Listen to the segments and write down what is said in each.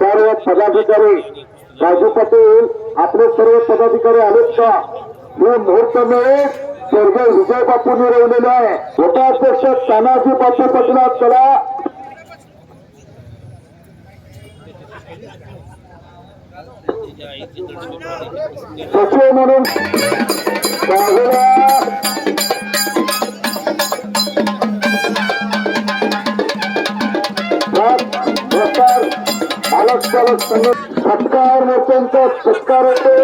सर्व पदाधिकारी राजू पाटील आपले सर्व पदाधिकारी आलेत का हे मुहूर्त मिळे स्वर्गीय विजय बापू मिरवलेले आहे उपाध्यक्ष तानाजी बापू पाटील चला सचिव म्हणून बाजूला. सत्कार मोत्यांचा सत्कार होते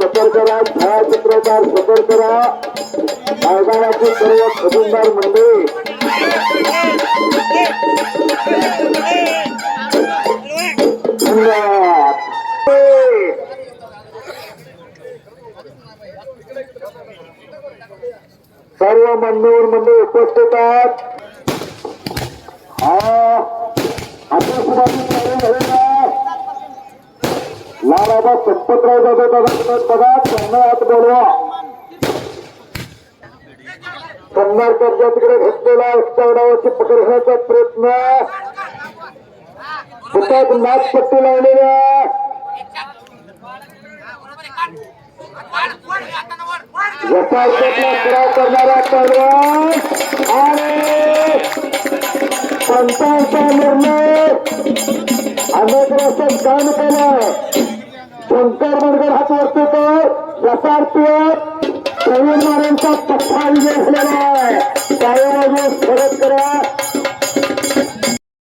सफर करा. छायाचित्रकार सफर करा. मैदानाचे सर्व खजिनदार मंडळी. सर्व मान्यवर मंडळी उपस्थित आहेत. हा आकाशवाणी चालू झाले ना. लालाबा संपतराव जाधव दादा बघा त्यांना आत बोलवा. कन्नारकरच्या तिकडे घेतलेला उच्चावडावाची पकडण्याचा प्रयत्न. हातात नाचपट्टी लावलेल्या यथार्थातला सराव करणारा पैलवान आणि पंचांचा निर्णय. अनेक वर्ष काम केलाय शंकर मनगर हात वरती तो यथार्थीय शिवमारांचा मारेंचा विजय झालेला आहे.